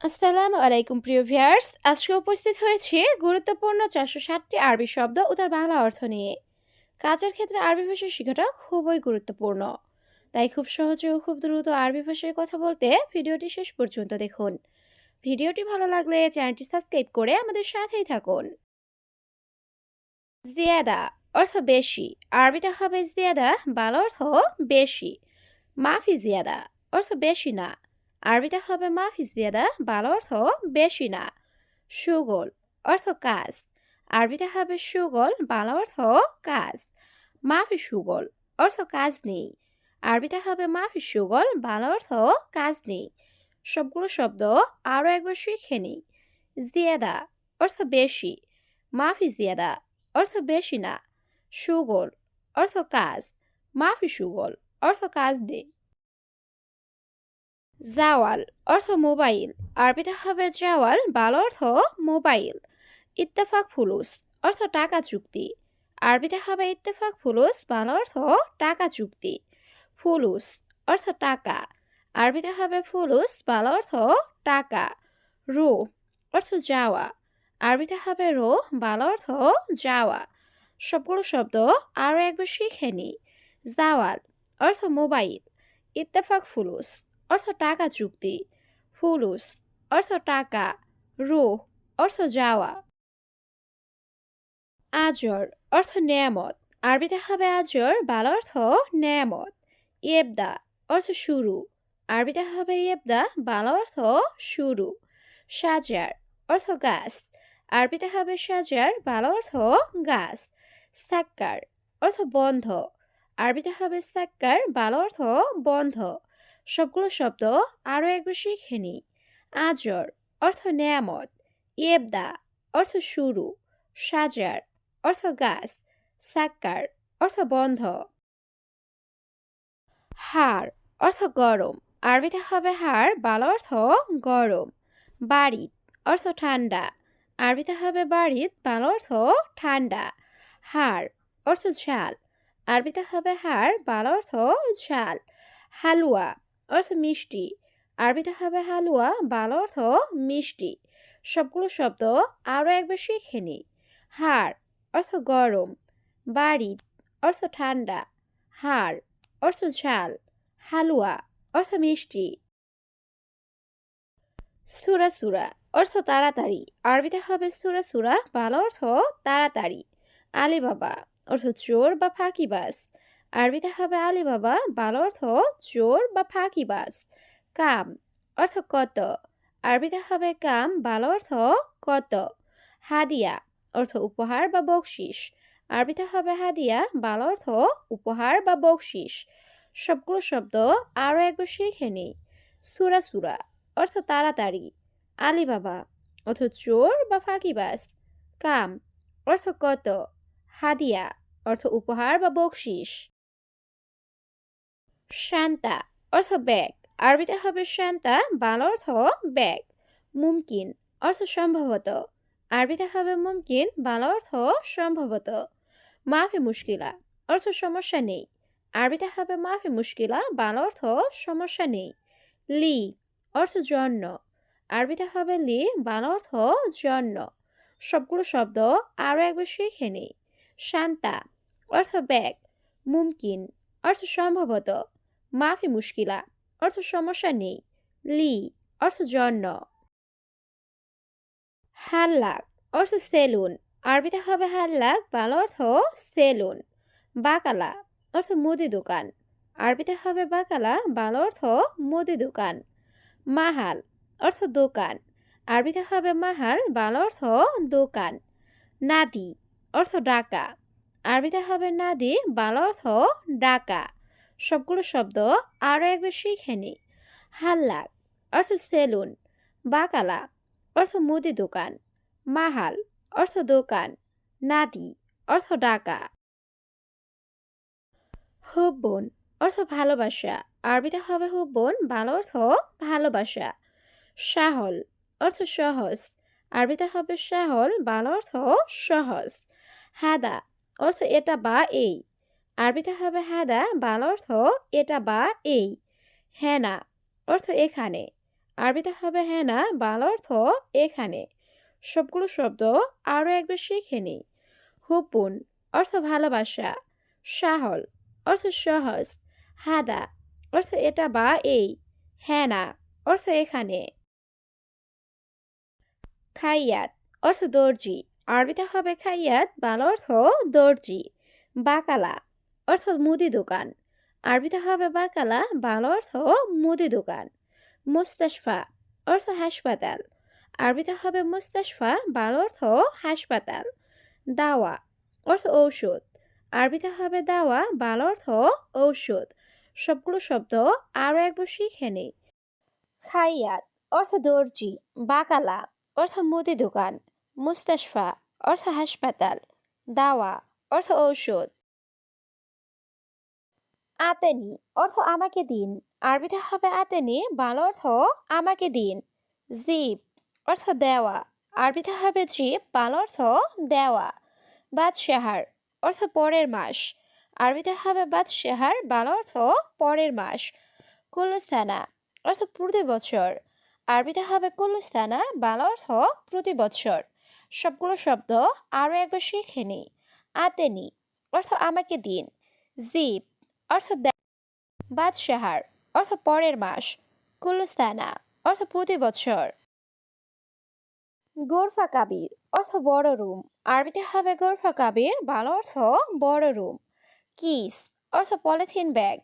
আসসালামু আলাইকুম, প্রিয় ভিয়ার্স আজকে উপস্থিত হয়েছে গুরুত্বপূর্ণ চারশো ষাটটি আরবি শব্দ ও তার বাংলা অর্থ নিয়ে। কাজের ক্ষেত্রে আরবি ভাষা শেখাটা খুবই গুরুত্বপূর্ণ। তাই খুব সহজে ও খুব দ্রুত আরবি ভাষায় কথা বলতে ভিডিওটি শেষ পর্যন্ত দেখুন। ভিডিওটি ভালো লাগলে চ্যানেলটি সাবস্ক্রাইব করে আমাদের সাথেই থাকুন। জিয়াদা অর্থ বেশি। আরবিতে হবে জিয়াদা, বাংলা অর্থ বেশি। মাফি জিয়াদা অর্থ বেশি না। আরবিতে হবে মাফি জিয়াদা, বাংলা অর্থ বেশি না। সুগল অর্থ কাজ। আরবিতে হবে সুগল, বাংলা অর্থ কাজ। মাফি সুগল অর্থ কাজ নেই। আরবিতে হবে মাফি সুগল, বাংলা অর্থ কাজ নেই। সবগুলো শব্দ আরও একবার শিখে নিই। জিয়াদা অর্থ বেশি। মাফি জিয়াদা অর্থ বেশি না। সুগল অর্থ কাজ। মাফি সুগল অর্থ কাজ নেই। জাওয়াল অর্থ মোবাইল। আরবিতে হবে জাওয়াল, বাল অর্থ মোবাইল। ইত্তেফাক ফুলুস অর্থ টাকা চুক্তি। আরবিতে হবে ইত্তেফাক ফুলুস, বাংলা অর্থ টাকা চুক্তি। ফুলুস অর্থ টাকা। আরবিতে হবে ফুলুস, বাল অর্থ টাকা। রো অর্থ যাওয়া। আরবিতে হবে রো, বাল অর্থ যাওয়া। সবগুলো শব্দ আরও একবার শিখে নিই। জাওয়াল অর্থ মোবাইল। ইত্তেফাক ফুলুস অর্থ টাকা চুক্তি, ফুলুস অর্থ টাকা, রুহ অর্থ যাওয়া। আজর, অর্থ নেয়ামত। আরবিতে হবে আজর, বাল অর্থ নেয়ামত। ইয়েবদা, অর্থ শুরু। আরবিতে হবে ইয়েবদা, বাল অর্থ শুরু। সাজার, অর্থ গাছ। আরবিতে হবে সাজার, বাল অর্থ গাছ। সাক্কার, অর্থ বন্ধ। আরবিতে হবে সাক্কার, বাল অর্থ বন্ধ। সবগুলো শব্দ আরও একবার শিখে নিই। আজর অর্থ নেয়ামত, ইয়েবদা অর্থ শুরু, সাজার অর্থ গাছ, সাক্কার অর্থ বন্ধ। হাড় অর্থ গরম, আরবিতে হবে হাড় বাল অর্থ গরম বাড়িত অর্থ ঠান্ডা, আরবিতে হবে বাড়িত বাল অর্থ ঠান্ডা হাড় অর্থ ঝাল, আরবিতে হবে হাড় বাল অর্থ ঝাল, হালুয়া অর্থ মিষ্টি। আরবিতে হবে হালুয়া, বাল অর্থ মিষ্টি। সবগুলো শব্দ আরও একবার শিখে নিই। হাড়, অর্থ গরম। বাড়ি, অর্থ ঠান্ডা। হাড়, অর্থ ঝাল। হালুয়া, অর্থ মিষ্টি। সুরা সুরা, অর্থ তাড়াতাড়ি। আরবিতে হবে সুরা সুরা, বাল অর্থ তাড়াতাড়ি। আলিবাবা, অর্থ চোর বা ফাঁকিবাস আরবিতে হবে আলী বাবা বাল অর্থ চোর বা ফাঁকিবাজ। কাম অর্থ কত। আরবিতে হবে কাম, বাল অর্থ কত। হাদিয়া অর্থ উপহার বা বকশিস। আরবিতে হবে হাদিয়া, বাল অর্থ উপহার বা বকশিস। সবগুলো শব্দ আরও একবার শিখে নেই। সুরা সুরা অর্থ তাড়াতাড়ি। আলী বাবা অর্থ চোর বা ফাঁকিবাজ। কাম অর্থ কত। হাদিয়া অর্থ উপহার বা বকশিস। শান্তা অর্থ ব্যাগ। আরবিতে হবে শান্তা, বাংলা অর্থ ব্যাগ। মুমকিন অর্থ সম্ভবত। আরবিতে হবে মুমকিন, বাংলা অর্থ সম্ভবত। মাফি মুশকিলা অর্থ সমস্যা নেই। আরবিতে হবে মাফি মুশকিলা, বাংলা অর্থ সমস্যা নেই। লি অর্থ জন্য। আরবিতে হবে লি, বাংলা অর্থ জন্য। সবগুলো শব্দ আরও একবার শিখে নেই। শান্তা অর্থ ব্যাগ। মুমকিন অর্থ সম্ভবত। মাফি মুশকিলা, অর্থ সমস্যা নেই। লি, অর্থ জন্য। হাল্লাক, অর্থ সেলুন। আরবিতে হবে হাল্লাক, বাল অর্থ সেলুন। বাকালা, অর্থ মুদি দোকান। আরবিতে হবে বাকালা, বাল অর্থ মুদি দোকান। মাহাল, অর্থ দোকান। আরবিতে হবে মাহাল, বাল অর্থ দোকান। নাদি, অর্থ ডাকা। আরবিতে হবে নাদি, বাল অর্থ ডাকা। সবগুলো শব্দ আরও একবার শিখে নিই। হাল্লাক, অর্থ সেলুন। বাকালা, অর্থ মুদি দোকান। মাহাল, অর্থ দোকান। নাদি, অর্থ ডাকা হুব্বন, অর্থ ভালোবাসা। আরবিতে হবে হুব্বন, বাংলা অর্থ ভালোবাসা। সাহল অর্থ সহজ। আরবিতে হবে সাহল বাংলা অর্থ সহজ। হাদা, অর্থ এটা বা এই। আরবিতে হবে হাদা, বাল অর্থ এটা বা এই। হেনা অর্থ এখানে। আরবিতে হবে হেনা, বাল অর্থ এখানে। সবগুলো শব্দ আরও একবার শিখে নিই। হুপুন অর্থ ভালোবাসা। সাহল অর্থ সহজ। হাদা অর্থ এটা বা এই। হেনা অর্থ এখানে। খাইয়াত অর্থ দর্জি। আরবিতে হবে খাইয়াত, বাল অর্থ দর্জি। বাকালা অর্থ মুদি দোকান। আরবিতে হবে বাকালা বাংলা অর্থ মুদি দোকান। মুস্তাশফা অর্থ হাসপাতাল। আরবিতে হবে মুস্তাশফা বাংলা অর্থ হাসপাতাল। দাওয়া অর্থ ঔষধ। আরবিতে হবে দাওয়া বাংলা অর্থ ঔষধ। সবগুলো শব্দ আরও একবার শিখে নেই। খাইয়াত অর্থ দর্জি। বাকালা অর্থ মুদি দোকান। মুস্তাশফা অর্থ হাসপাতাল। দাওয়া অর্থ ঔষধ। আতেনি অর্থ আমাকে দিন। আরবিতে হবে আতেনি বাংলা অর্থ আমাকে দিন। জিপ অর্থ দেওয়া। আরবিতে হবে জিপ বাংলা অর্থ দেওয়া। বাদশাহার, অর্থ পরের মাস। আরবিতে হবে বাদশাহার, বাংলা অর্থ পরের মাস। কুলুস্থানা, অর্থ প্রতি বছর। আরবিতে হবে কুলুস্থানা, বাংলা অর্থ প্রতি বছর। সবগুলো শব্দ আরও একবার শিখে নিই আতেনি অর্থ আমাকে দিন। জিপ অর্থ বাদশাহার, অর্থ পরের মাস, কুলুস্তানা, অর্থ প্রতি বছর। গোরফা কাবির, অর্থ বড় রুম। আরবিতে হবে গোরফা কাবির বাংলা অর্থ বড় রুম। কিস, অর্থ পলিথিন ব্যাগ।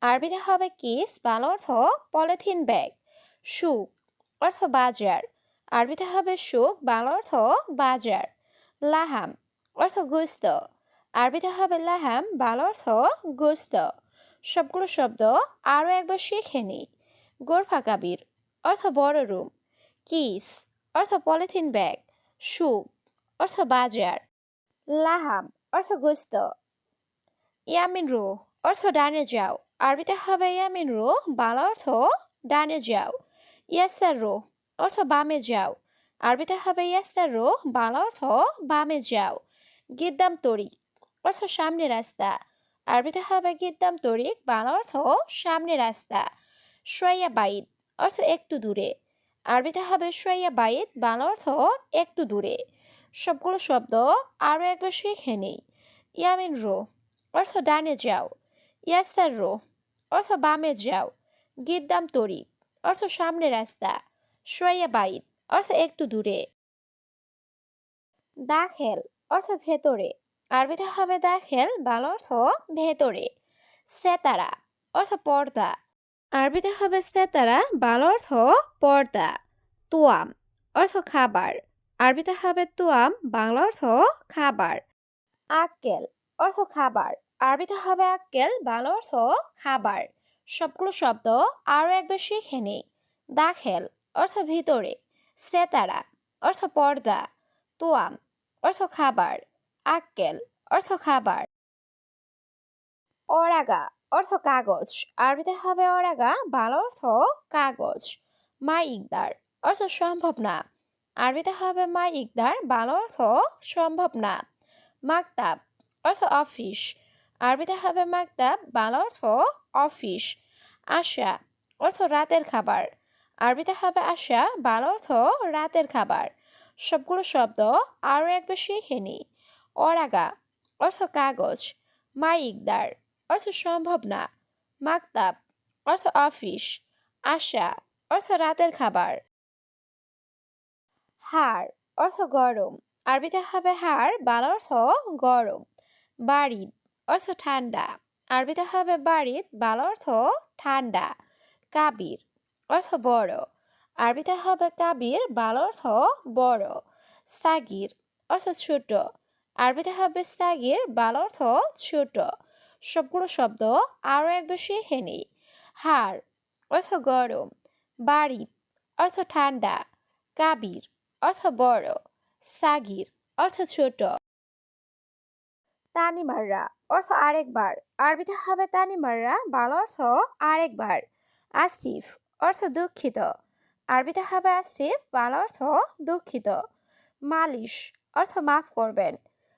আরবিতে হবে কিস বাংলা অর্থ পলিথিন ব্যাগ। সুক অর্থ বাজার। আরবিতে হবে সুক বাংলা অর্থ বাজার। লাহাম, অর্থ গুস্ত। আরবিতে হবে লাহাম, বাংলা অর্থ গোস্ত। সবগুলো শব্দ আরও একবার শিখে নিই। গোরফা কাবির, অর্থ বড় রুম। কিস, অর্থ পলিথিন ব্যাগ। সুপ, অর্থ বাজার। লাহাম, অর্থ গোস্ত। ইয়ামিন রো, অর্থ ডানে যাও। আরবিতে হবে ইয়ামিন রো, বাংলা অর্থ ডানে যাও। ইয়াসার রো, অর্থ বামে যাও। আরবিতে হবে ইয়াসার রো, বাংলা অর্থ বামে যাও। গিদ্দাম তরি অর্থ সামনে রাস্তা। আরবিতে হবে গিদ্দাম তরিক, বাংলা অর্থ সামনে রাস্তা। সোয়া বাইদ অর্থ একটু দূরে। আরবিতে হবে সোয়া বাইদ বাংলা অর্থ একটু দূরে। সবগুলো শব্দ আরও একবার শিখে নেই। ইয়ামিন রো, অর্থ ডানে যাও। ইয়াস্তার রো, অর্থ বামে যাও। গিদ্দাম তরিক, অর্থ সামনে রাস্তা। সোয়া বাইদ অর্থ একটু দূরে। দাখেল, অর্থ ভেতরে। আরবিতে হবে দাখেল বাংলা অর্থ ভেতরে। সেতারা অর্থ পর্দা। আরবিতে হবে সেতারা বাংলা অর্থ পর্দা। তুয়াম অর্থ খাবার। আরবিতে হবে তুয়াম বাংলা অর্থ খাবার। আক্কেল অর্থ খাবার। আরবিতে হবে আক্কেল বাংলা অর্থ খাবার। সবগুলো শব্দ আরও একবার শিখে নেই। দাখেল অর্থ ভিতরে। সেতারা অর্থ পর্দা। তোয়াম অর্থ খাবার। আক্কেল, অর্থ খাবার। অরাগা, অর্থ কাগজ। আরবিতে হবে অরাগা বাংলা অর্থ কাগজ। মা ইকদার, অর্থ সম্ভব না। আরবিতে হবে মা ইকদার বাংলা অর্থ সম্ভব না। মাকতাব, অর্থ অফিস। আরবিতে হবে মাকতাব বাংলা অর্থ অফিস। আশা, অর্থ রাতের খাবার। আরবিতে হবে আশা বাংলা অর্থ রাতের খাবার। সবগুলো শব্দ আরও একবার শিখে নিই অরাগা অর্থ কাগজ মা ইকদার, অর্থ সম্ভব না মাকতাব, অর্থ অফিস, আশা, অর্থ রাতের খাবার। হাড়, অর্থ গরম, আরবিতে হবে হাড়, বাংলা অর্থ গরম বাড়িদ অর্থ ঠান্ডা, আরবিতে হবে বাড়িদ বাংলা অর্থ ঠান্ডা, কাবির, অর্থ বড়, আরবিতে হবে কাবির, বাল অর্থ বড়, সাগির, অর্থ ছোট আরবিতে হবে সাগির বাংলা অর্থ ছোট। সবগুলো শব্দ আরও এক বেশি হেনি। হাড়, অর্থ গরম। বাড়ি, অর্থ ঠান্ডা। কাবির, অর্থ বড়। সাগির অর্থ ছোট। তানিমাররা, অর্থ আরেকবার। আরবিতে হবে তানিমাররা, বাংলা অর্থ আরেকবার। আসিফ, অর্থ দুঃখিত। আরবিতে হবে আসিফ, বাংলা অর্থ দুঃখিত। মালিশ, অর্থ মাফ করবেন।